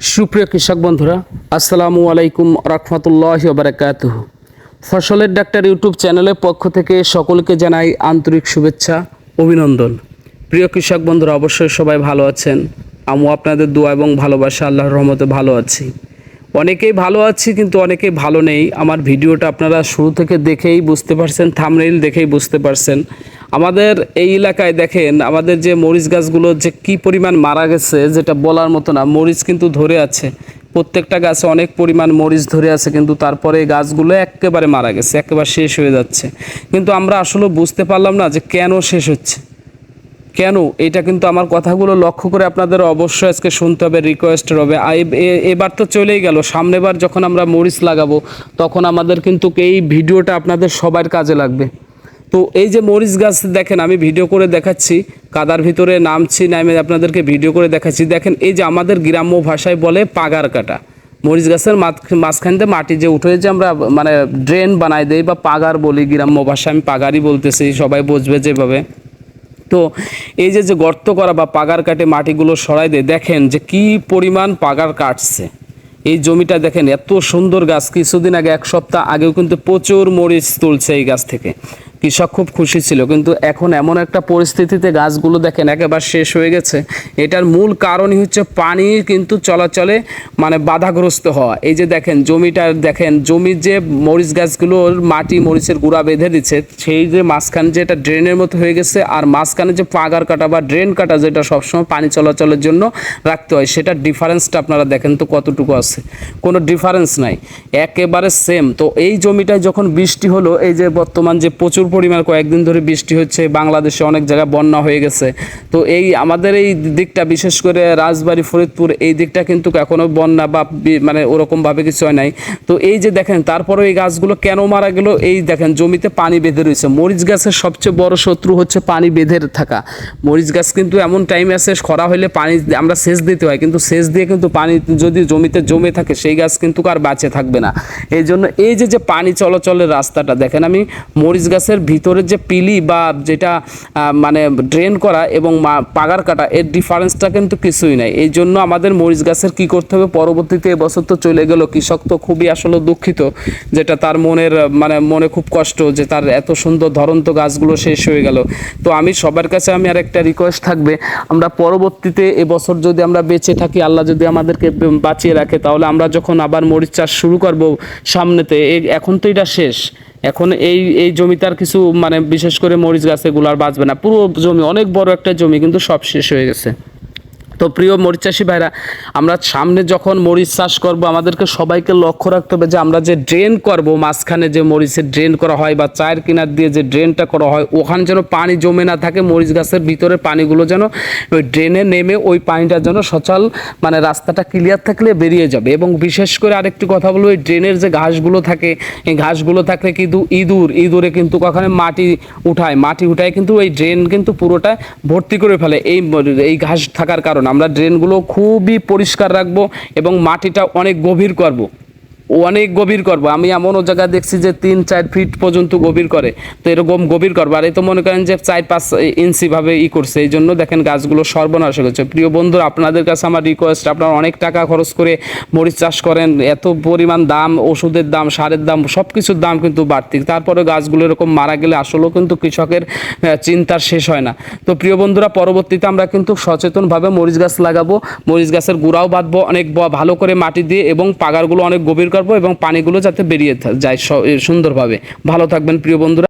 সুপ্রিয় কৃষক বন্ধুরা, আসসালামু আলাইকুম রহমতুল্লাহ বারাকাত ফসলের ডাক্তার ইউটিউব চ্যানেলের পক্ষ থেকে সকলকে জানাই আন্তরিক শুভেচ্ছা, অভিনন্দন। প্রিয় কৃষক বন্ধুরা, অবশ্যই সবাই ভালো আছেন। আমিও আপনাদের দোয়া এবং ভালোবাসা, আল্লাহর রহমতে ভালো আছি। অনেকেই ভালো আছি, কিন্তু অনেকেই ভালো নেই। আমার ভিডিওটা আপনারা শুরু থেকে দেখেই বুঝতে পারছেন থামনেইল দেখেই বুঝতে পারছেন। আমাদের এই এলাকায় দেখেন, আমাদের যে মরিচ গাছগুলো যে কি পরিমাণ মারা গেছে, যেটা বলার মতো না, মরিচ কিন্তু ধরে আছে। প্রত্যেকটা গাছে অনেক পরিমাণ মরিচ ধরে আছে, কিন্তু তারপরে গাছগুলো একেবারে মারা গেছে, একেবারে শেষ হয়ে যাচ্ছে। কিন্তু আমরা আসলে বুঝতে পারলাম না যে কেন শেষ হচ্ছে। কেন? এটা কিন্তু আমার কথাগুলো লক্ষ্য করে আপনাদের অবশ্যই আজকে শুনতে হবে রিকোয়েস্ট হবে। এবার তো চলেই গেল। সামনেবার যখন আমরা মরিচ লাগাবো, তখন আমাদের কিন্তু এই ভিডিওটা আপনাদের সবার কাজে লাগবে। তো এই যে মরিচ গাছ দেখেন, আমি ভিডিও করে দেখাচ্ছি, কাদার ভিতরে নামছি নামে আপনাদেরকে ভিডিও করে দেখাচ্ছি। দেখেন, এই যে আমাদের গ্রাম্য ভাষায় বলে পাগার কাটা। মরিচ গাছের মাঝ- মাঝখান দিয়ে মাটি যে উঠে যে আমরা মানে ড্রেন বানাই দেই বা পাগার বলি, গ্রাম্য ভাষায় আমি পাগারই বলতেছি, সবাই বুঝবে যেভাবে। তো এই যে যে গর্ত করা বা পাগার কাটে মাটিগুলো সরাই দেয়, দেখেন যে কি পরিমাণ পাগার কাটছে। এই জমিটা দেখেন, এত সুন্দর গাছ, কিছুদিন আগে, এক সপ্তাহ আগেও কিন্তু প্রচুর মরিচ তুলছে এই গাছ থেকে। কৃষক খুব খুশি ছিল, কিন্তু এখন এমন একটা পরিস্থিতিতে গাছগুলো দেখেন একেবারে শেষ হয়ে গেছে। এটার মূল কারণই হচ্ছে পানি কিন্তু চলাচলে মানে বাধাগ্রস্ত হওয়া। এই যে দেখেন জমিটা, দেখেন জমির যে মরিচ গাছগুলোর মাটি মরিচের গুঁড়া বেঁধে দিচ্ছে, সেই যে মাঝখানে যে এটা ড্রেনের মতো হয়ে গেছে আর মাঝখানে যে পাগার কাটা বা ড্রেন কাটা যেটা সবসময় পানি চলাচলের জন্য রাখতে হয়, সেটার ডিফারেন্সটা আপনারা দেখেন তো কতটুকু আছে। কোনো ডিফারেন্স নাই, একেবারে সেম তো এই জমিটায় যখন বৃষ্টি হলো, এই যে বর্তমান যে প্রচুর পরিমাণ কয়েকদিন ধরে বৃষ্টি হচ্ছে, বাংলাদেশে অনেক জায়গায় বন্যা হয়ে গেছে। তো এই আমাদের এই দিকটা, বিশেষ করে রাজবাড়ি, ফরিদপুর, এই দিকটা কিন্তু এখনও বন্যা বা মানে ওরকমভাবে কিছু হয় নাই। তো এই যে দেখেন তারপরে এই গাছগুলো কেন মারা গেল? এই দেখেন, জমিতে পানি বেঁধে রয়েছে। মরিচ গাছের সবচেয়ে বড় শত্রু হচ্ছে পানি বেঁধে থাকা। মরিচ গাছ কিন্তু এমন টাইম আছে খরা হলে পানি আমরা সেচ দিতে হয়, কিন্তু সেচ দিয়ে কিন্তু পানি যদি জমিতে জমে থাকে, সেই গাছ কিন্তু আর বাঁচে থাকবে না। এই জন্য এই যে যে পানি চলাচলের রাস্তাটা, দেখেন আমি মরিচ গাছের ভিতরে যে পিলি বা যেটা মানে ড্রেন করা এবং পাগার কাটা, এর ডিফারেন্সটা কিন্তু কিছুই নাই। এই জন্য আমাদের মরিচ গাছের কি করতে হবে? পরবর্তীতে এবছর তো চলে গেল, কৃষক তো খুবই আসলে দুঃখিত, যেটা তার মনের মানে মনে খুব কষ্ট যে তার এত সুন্দর ধরন্ত গাছগুলো শেষ হয়ে গেল। তো আমি সবার কাছে আমি আর একটা রিকোয়েস্ট থাকবে, আমরা পরবর্তীতে এবছর যদি আমরা বেঁচে থাকি, আল্লাহ যদি আমাদেরকে বাঁচিয়ে রাখে, তাহলে আমরা যখন আবার মরিচ চাষ শুরু করব সামনেতে এখন তো এটা শেষ। এখন এই এই জমিতে আর কিছু মানে বিশেষ করে মরিচ গাছ এগুলো আর বাঁচবে না। পুরো জমি, অনেক বড় একটা জমি কিন্তু সব শেষ হয়ে গেছে। তো প্রিয় মরিচ চাষি ভাইরা, আমরা সামনে যখন মরিচ চাষ করব, আমাদেরকে সবাইকে লক্ষ্য রাখতে হবে যে আমরা যে ড্রেন করব, মাঝখানে যে মরিচের ড্রেন করা হয় বা চায়ের কিনার দিয়ে যে ড্রেনটা করা হয়, ওখানে যেন পানি জমে না থাকে, মরিচ গাছের ভিতরে পানিগুলো যেন ওই ড্রেনে নেমে ওই পানিটা যেন সচল মানে রাস্তাটা ক্লিয়ার থাকলে বেরিয়ে যাবে। এবং বিশেষ করে আরেকটি কথা বলব ওই ড্রেনের যে ঘাসগুলো থাকে, এই ঘাসগুলো থাকলে কিন্তু ইঁদুর, ইঁদুরে কিন্তু কখনো মাটি উঠায় মাটি উঠায় কিন্তু ওই ড্রেন কিন্তু পুরোটা ভর্তি করে ফেলে এই এই ঘাস থাকার কারণে। আমরা ড্রেনগুলো খুবই পরিষ্কার রাখব এবং মাটিটা অনেক গভীর করব। অনেক গভীর করব। আমি এমনও জায়গা দেখছি যে তিন, চার ফিট পর্যন্ত গভীর করে। তো এরকম গভীর করব। আর এই তো মনে করেন যে চার, পাঁচ ইঞ্চিভাবে ই করছে। এই জন্য দেখেন গাছগুলো সর্বনাশ হয়ে গেছে। প্রিয় বন্ধুরা, আপনাদের কাছে আমার রিকোয়েস্ট আপনারা অনেক টাকা খরচ করে মরিচ চাষ করেন। এত পরিমাণ দাম, ওষুধের দাম, সারের দাম সব কিছুর দাম কিন্তু বাড়তি। তারপরে গাছগুলো এরকম মারা গেলে আসলেও কিন্তু কৃষকের চিন্তার শেষ হয় না। তো প্রিয় বন্ধুরা, পরবর্তীতে আমরা কিন্তু সচেতনভাবে মরিচ গাছ লাগাবো। মরিচ গাছের গুঁড়াও বাঁধবো। অনেক ভালো করে মাটি দিয়ে এবং পাগারগুলো অনেক গভীর করব এবং পানিগুলো যাতে বেরিয়ে যায় সুন্দরভাবে। ভালো থাকবেন প্রিয় বন্ধুরা।